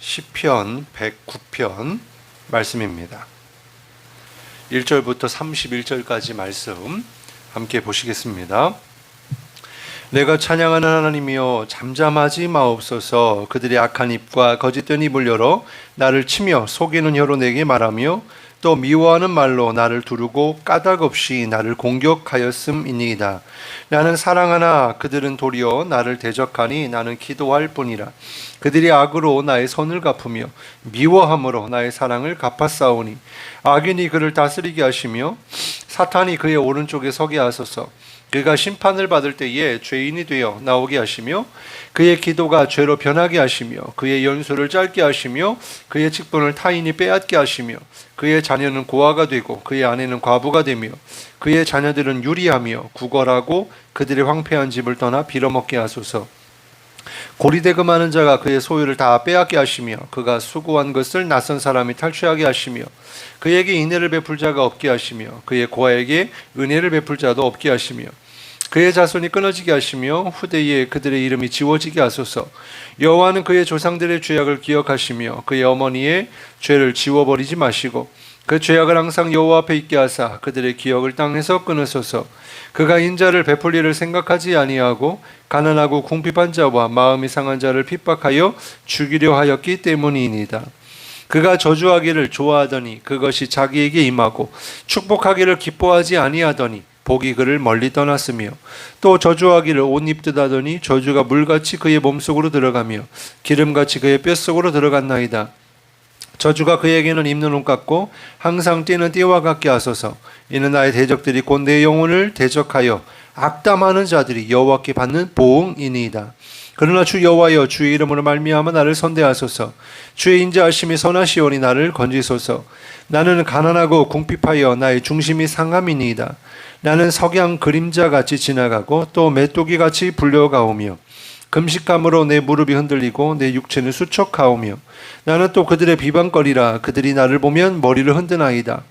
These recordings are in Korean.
시편 109편 말씀입니다. 1절부터 31절까지 말씀 함께 보시겠습니다. 내가 찬양하는 하나님이여 잠잠하지 마옵소서 그들의 악한 입과 거짓된 입을 열어 나를 치며 속이는 혀로 내게 말하며 또 미워하는 말로 나를 두르고 까닭 없이 나를 공격하였음이니이다. 나는 사랑하나 그들은 도리어 나를 대적하니 나는 기도할 뿐이라. 그들이 악으로 나의 선을 갚으며 미워함으로 나의 사랑을 갚았사오니 악인이 그를 다스리게 하시며 사탄이 그의 오른쪽에 서게 하소서. 그가 심판을 받을 때에 죄인이 되어 나오게 하시며 그의 기도가 죄로 변하게 하시며 그의 연수를 짧게 하시며 그의 직분을 타인이 빼앗게 하시며 그의 자녀는 고아가 되고 그의 아내는 과부가 되며 그의 자녀들은 유리하며 구걸하고 그들의 황폐한 집을 떠나 빌어먹게 하소서 고리대금 하는 자가 그의 소유를 다 빼앗게 하시며 그가 수고한 것을 낯선 사람이 탈취하게 하시며 그에게 인애를 베풀 자가 없게 하시며 그의 고아에게 은혜를 베풀 자도 없게 하시며 그의 자손이 끊어지게 하시며 후대에 그들의 이름이 지워지게 하소서. 여호와는 그의 조상들의 죄악을 기억하시며 그의 어머니의 죄를 지워버리지 마시고 그 죄악을 항상 여호와 앞에 있게 하사 그들의 기억을 땅에서 끊으소서 그가 인자를 베풀 일을 생각하지 아니하고 가난하고 궁핍한 자와 마음이 상한 자를 핍박하여 죽이려 하였기 때문이니이다. 그가 저주하기를 좋아하더니 그것이 자기에게 임하고 축복하기를 기뻐하지 아니하더니 복이 그를 멀리 떠났으며 또 저주하기를 옷 입듯 하더니 저주가 물같이 그의 몸속으로 들어가며 기름같이 그의 뼛속으로 들어갔나이다. 저주가 그에게는 입는 옷 같고 항상 뛰는 띠와 같게 하소서. 이는 나의 대적들이 곧 내 영혼을 대적하여 악담하는 자들이 여호와께 받는 보응이니이다. 그러나 주 여호와여 주의 이름으로 말미암아 나를 선대하소서. 주의 인자하심이 선하시오니 나를 건지소서. 나는 가난하고 궁핍하여 나의 중심이 상함이니이다. 나는 석양 그림자 같이 지나가고 또 메뚜기 같이 불려가오며 금식감으로 내 무릎이 흔들리고 내 육체는 수척하오며 나는 또 그들의 비방거리라 그들이 나를 보면 머리를 흔드나이다.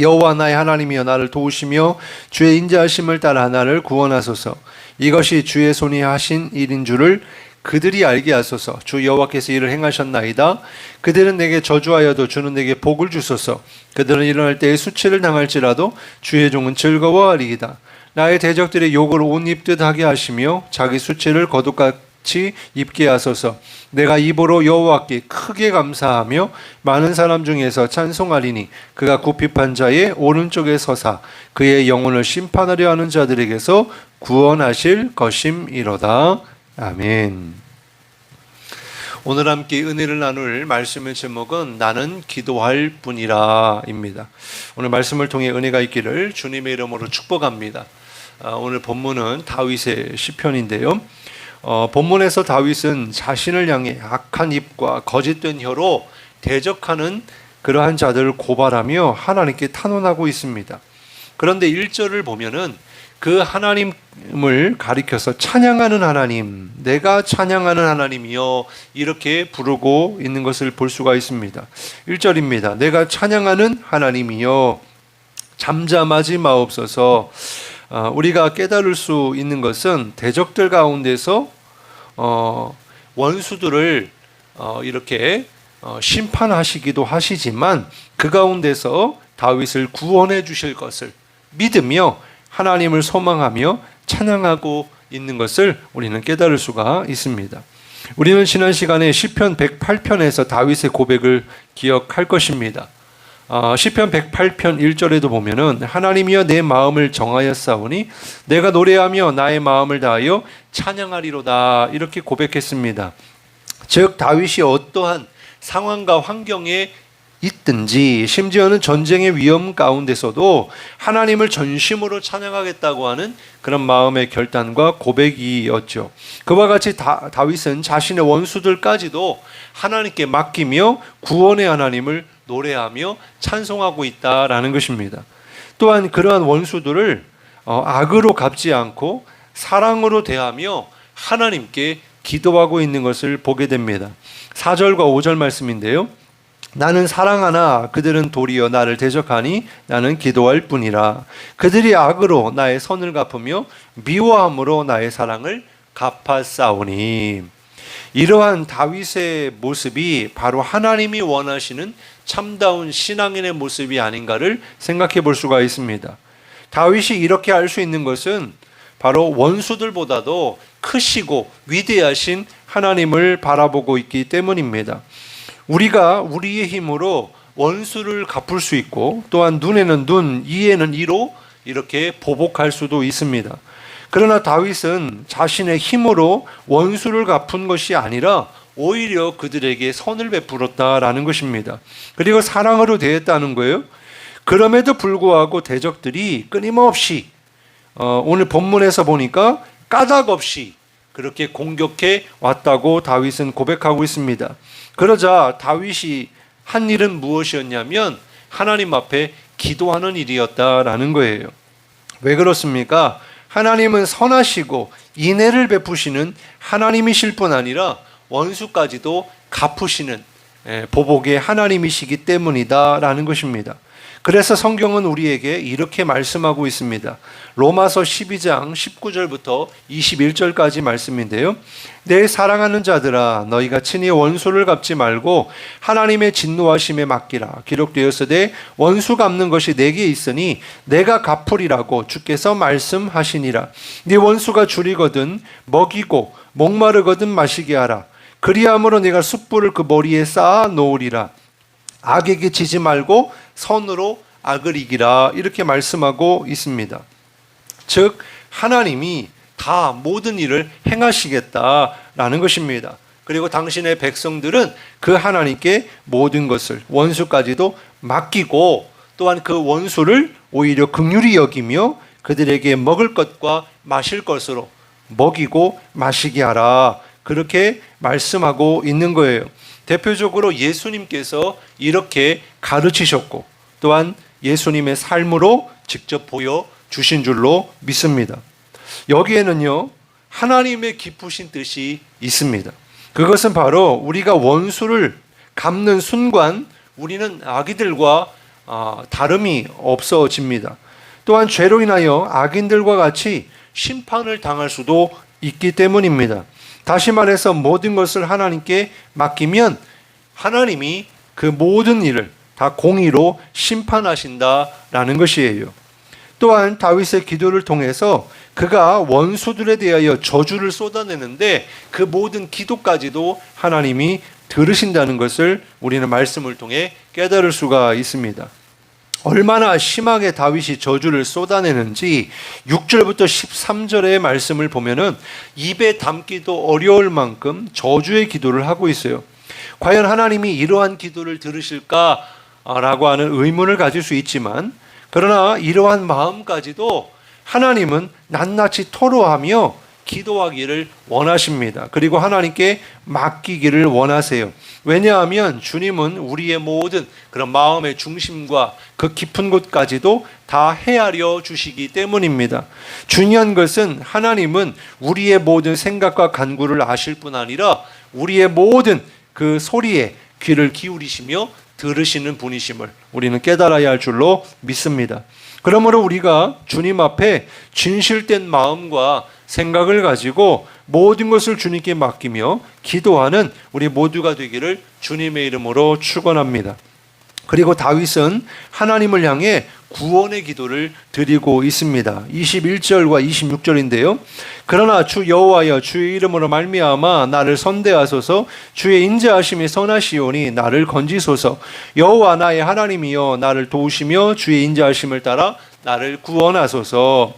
여호와 나의 하나님이여 나를 도우시며 주의 인자하심을 따라 나를 구원하소서. 이것이 주의 손이 하신 일인 줄을 그들이 알게 하소서. 주 여호와께서 이를 행하셨나이다. 그들은 내게 저주하여도 주는 내게 복을 주소서. 그들은 일어날 때에 수치를 당할지라도 주의 종은 즐거워하리이다. 나의 대적들의 욕을 옷 입듯 하게 하시며 자기 수치를 거룩같이 입게 하소서. 내가 입으로 여호와께 크게 감사하며 많은 사람 중에서 찬송하리니 그가 구핍한 자의 오른쪽에 서사 그의 영혼을 심판하려 하는 자들에게서 구원하실 것임이로다. 아멘. 오늘 함께 은혜를 나눌 말씀의 제목은 나는 기도할 뿐이라입니다. 오늘 말씀을 통해 은혜가 있기를 주님의 이름으로 축복합니다. 아, 오늘 본문은 다윗의 시편인데요. 어, 본문에서 다윗은 자신을 향해 악한 입과 거짓된 혀로 대적하는 그러한 자들을 고발하며 하나님께 탄원하고 있습니다. 그런데 1절을 보면은 그 하나님을 가리켜서 찬양하는 하나님, 내가 찬양하는 하나님이여 이렇게 부르고 있는 것을 볼 수가 있습니다. 1절입니다. 내가 찬양하는 하나님이여 잠잠하지 마옵소서. 어, 우리가 깨달을 수 있는 것은 대적들 가운데서 어, 원수들을 어, 이렇게 어, 심판하시기도 하시지만 그 가운데서 다윗을 구원해 주실 것을 믿으며 하나님을 소망하며 찬양하고 있는 것을 우리는 깨달을 수가 있습니다. 우리는 지난 시간에 시편 108편에서 다윗의 고백을 기억할 것입니다. 어, 시편 108편 1절에도 보면은 하나님이여 내 마음을 정하였사오니 내가 노래하며 나의 마음을 다하여 찬양하리로다 이렇게 고백했습니다. 즉 다윗이 어떠한 상황과 환경에 있든지 심지어는 전쟁의 위험 가운데서도 하나님을 전심으로 찬양하겠다고 하는 그런 마음의 결단과 고백이었죠. 그와 같이 다, 다윗은 자신의 원수들까지도 하나님께 맡기며 구원의 하나님을 노래하며 찬송하고 있다라는 것입니다. 또한 그러한 원수들을 어, 악으로 갚지 않고 사랑으로 대하며 하나님께 기도하고 있는 것을 보게 됩니다. 4절과 5절 말씀인데요. 나는 사랑하나 그들은 도리어 나를 대적하니 나는 기도할 뿐이라. 그들이 악으로 나의 선을 갚으며 미워함으로 나의 사랑을 갚았사오니. 이러한 다윗의 모습이 바로 하나님이 원하시는 참다운 신앙인의 모습이 아닌가를 생각해 볼 수가 있습니다. 다윗이 이렇게 할수 있는 것은 바로 원수들보다도 크시고 위대하신 하나님을 바라보고 있기 때문입니다. 우리가 우리의 힘으로 원수를 갚을 수 있고 또한 눈에는 눈, 이에는 이로 이렇게 보복할 수도 있습니다. 그러나 다윗은 자신의 힘으로 원수를 갚은 것이 아니라 오히려 그들에게 선을 베풀었다라는 것입니다. 그리고 사랑으로 대했다는 거예요. 그럼에도 불구하고 대적들이 끊임없이 어, 오늘 본문에서 보니까 까닭 없이 그렇게 공격해 왔다고 다윗은 고백하고 있습니다. 그러자 다윗이 한 일은 무엇이었냐면 하나님 앞에 기도하는 일이었다라는 거예요. 왜 그렇습니까? 하나님은 선하시고 인애를 베푸시는 하나님이실 뿐 아니라 원수까지도 갚으시는 예, 보복의 하나님이시기 때문이다라는 것입니다. 그래서 성경은 우리에게 이렇게 말씀하고 있습니다. 로마서 12장 19절부터 21절까지 말씀인데요. 내 사랑하는 자들아 너희가 친히 원수를 갚지 말고 하나님의 진노하심에 맡기라. 기록되었으되 원수 갚는 것이 내게 있으니 내가 갚으리라고 주께서 말씀하시니라. 네 원수가 줄이거든 먹이고 목마르거든 마시게 하라. 그리함으로 내가 숯불을 그 머리에 쌓아 놓으리라. 악에게 지지 말고 선으로 악을 이기라 이렇게 말씀하고 있습니다. 즉 하나님이 다 모든 일을 행하시겠다라는 것입니다. 그리고 당신의 백성들은 그 하나님께 모든 것을 원수까지도 맡기고 또한 그 원수를 오히려 긍휼히 여기며 그들에게 먹을 것과 마실 것으로 먹이고 마시게 하라. 그렇게 말씀하고 있는 거예요. 대표적으로 예수님께서 이렇게 가르치셨고 또한 예수님의 삶으로 직접 보여 주신 줄로 믿습니다. 여기에는요, 하나님의 깊으신 뜻이 있습니다. 그것은 바로 우리가 원수를 갚는 순간 우리는 아기들과 아, 다름이 없어집니다. 또한 죄로 인하여 악인들과 같이 심판을 당할 수도 있기 때문입니다. 다시 말해서 모든 것을 하나님께 맡기면 하나님이 그 모든 일을 다 공의로 심판하신다라는 것이에요. 또한 다윗의 기도를 통해서 그가 원수들에 대하여 저주를 쏟아내는데 그 모든 기도까지도 하나님이 들으신다는 것을 우리는 말씀을 통해 깨달을 수가 있습니다. 얼마나 심하게 다윗이 저주를 쏟아내는지 6절부터 13절의 말씀을 보면은 입에 담기도 어려울 만큼 저주의 기도를 하고 있어요. 과연 하나님이 이러한 기도를 들으실까라고 하는 의문을 가질 수 있지만 그러나 이러한 마음까지도 하나님은 낱낱이 토로하며 기도하기를 원하십니다. 그리고 하나님께 맡기기를 원하세요. 왜냐하면 주님은 우리의 모든 그런 마음의 중심과 그 깊은 곳까지도 다 헤아려 주시기 때문입니다. 중요한 것은 하나님은 우리의 모든 생각과 간구를 아실 뿐 아니라 우리의 모든 그 소리에 귀를 기울이시며 들으시는 분이심을 우리는 깨달아야 할 줄로 믿습니다. 그러므로 우리가 주님 앞에 진실된 마음과 생각을 가지고 모든 것을 주님께 맡기며 기도하는 우리 모두가 되기를 주님의 이름으로 축원합니다. 그리고 다윗은 하나님을 향해 구원의 기도를 드리고 있습니다. 21절과 26절인데요. 그러나 주 여호와여 주의 이름으로 말미암아 나를 선대하소서 주의 인자하심이 선하시오니 나를 건지소서 여호와 나의 하나님이여 나를 도우시며 주의 인자하심을 따라 나를 구원하소서.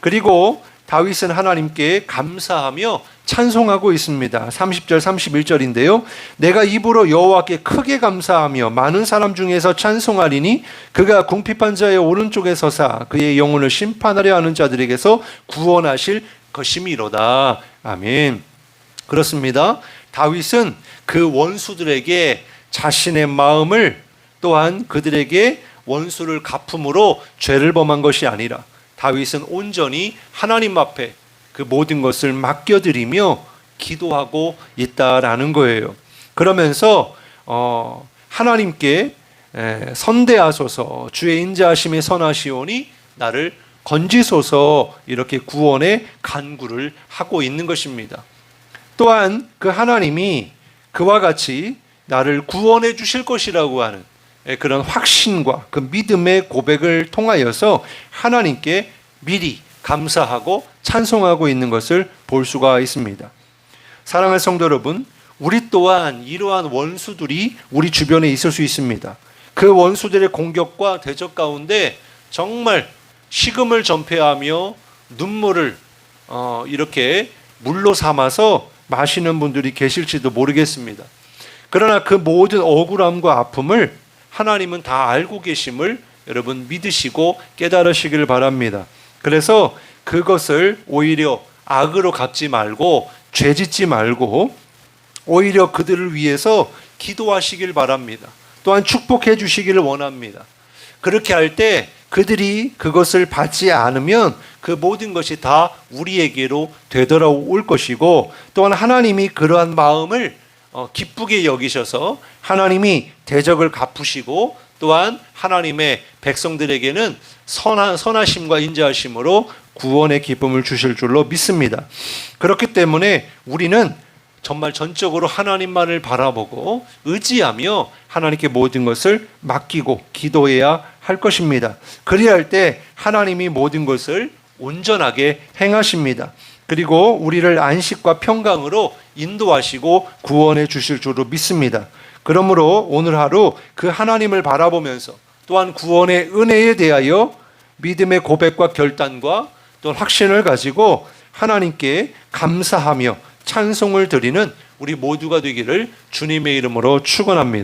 그리고 다윗은 하나님께 감사하며 찬송하고 있습니다. 30절 31절인데요. 내가 입으로 여호와께 크게 감사하며 많은 사람 중에서 찬송하리니 그가 궁핍한 자의 오른쪽에 서사 그의 영혼을 심판하려 하는 자들에게서 구원하실 것임이로다. 아멘. 그렇습니다. 다윗은 그 원수들에게 자신의 마음을 또한 그들에게 원수를 갚음으로 죄를 범한 것이 아니라 다윗은 온전히 하나님 앞에 그 모든 것을 맡겨드리며 기도하고 있다라는 거예요. 그러면서 어, 하나님께 에, 선대하소서 주의 인자하심에 선하시오니 나를 건지소서 이렇게 구원의 간구를 하고 있는 것입니다. 또한 그 하나님이 그와 같이 나를 구원해 주실 것이라고 하는 예, 그런 확신과 그 믿음의 고백을 통하여서 하나님께 미리 감사하고 찬송하고 있는 것을 볼 수가 있습니다. 사랑하는 성도 여러분, 우리 또한 이러한 원수들이 우리 주변에 있을 수 있습니다. 그 원수들의 공격과 대적 가운데 정말 식음을 전폐하며 눈물을 어, 이렇게 물로 삼아서 마시는 분들이 계실지도 모르겠습니다. 그러나 그 모든 억울함과 아픔을 하나님은 다 알고 계심을 여러분 믿으시고 깨달으시기를 바랍니다. 그래서 그것을 오히려 악으로 갚지 말고 죄 짓지 말고 오히려 그들을 위해서 기도하시길 바랍니다. 또한 축복해 주시기를 원합니다. 그렇게 할 때 그들이 그것을 받지 않으면 그 모든 것이 다 우리에게로 되돌아올 것이고 또한 하나님이 그러한 마음을 어, 기쁘게 여기셔서 하나님이 대적을 갚으시고 또한 하나님의 백성들에게는 선하, 선하심과 인자하심으로 구원의 기쁨을 주실 줄로 믿습니다. 그렇기 때문에 우리는 정말 전적으로 하나님만을 바라보고 의지하며 하나님께 모든 것을 맡기고 기도해야 할 것입니다. 그리야 할때 하나님이 모든 것을 온전하게 행하십니다. 그리고 우리를 안식과 평강으로 인도하시고 구원해 주실 줄로 믿습니다. 그러므로 오늘 하루 그 하나님을 바라보면서 또한 구원의 은혜에 대하여 믿음의 고백과 결단과 또 확신을 가지고 하나님께 감사하며 찬송을 드리는 우리 모두가 되기를 주님의 이름으로 축원합니다.